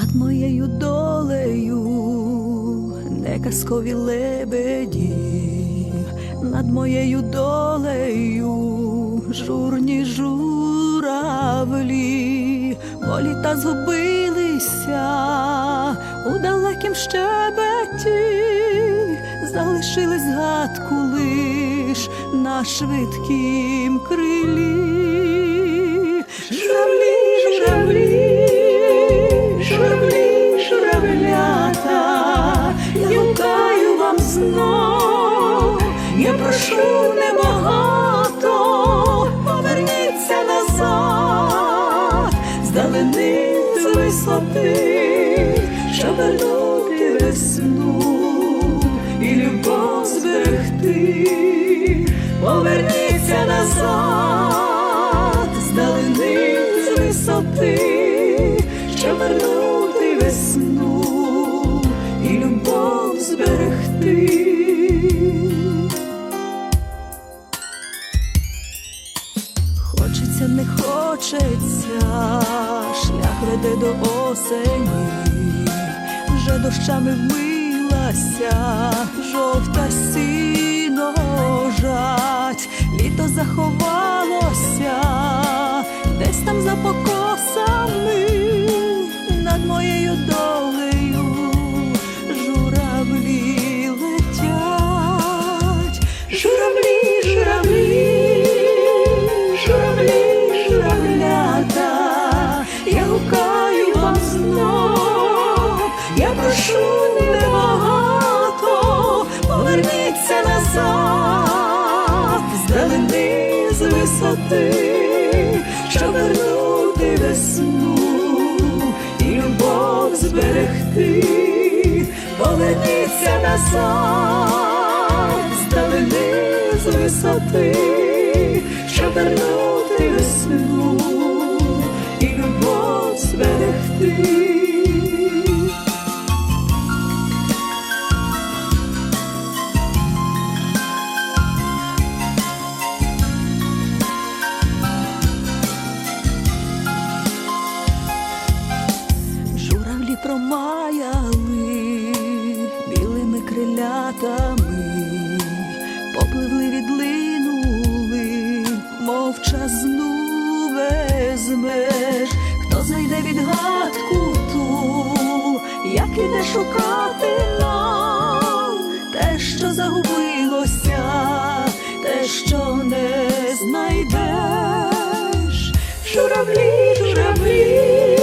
над моєю долею, не казкові лебеді, над моєю долею, журні журавлі, бо літа згубилися у далекім щебеті, залишили згадку лиш на швидкім крилі. Знов, я прошу небагато, поверніться назад, здалени з висоти, щоб вернути весну і любов зберегти, поверніться назад, Хочеться, не хочеться, шлях веде до осені, вже дощами вмилася, жовта сіно жать, літо заховалося, висоти, щоб вернути весну і любов зберегти, поверніться назад, здалени з висоти, щоб вернути весну і любов зберегти. Шукати нам те, що загубилося, те, що не знайдеш, журавлі, журавлі,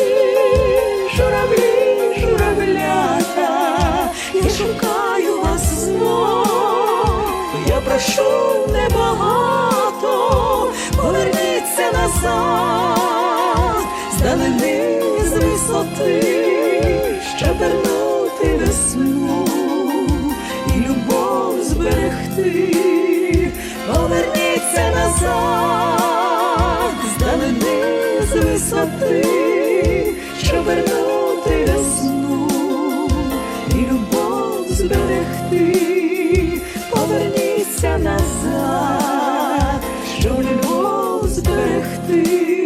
журавлі, журавлята, я шукаю вас знов, я прошу небагато, поверніться назад, здалени з висоти, ти, поверніться назад, здалини з висоти, що вернути весну і любов зберегти, поверніться назад, що любов зберегти.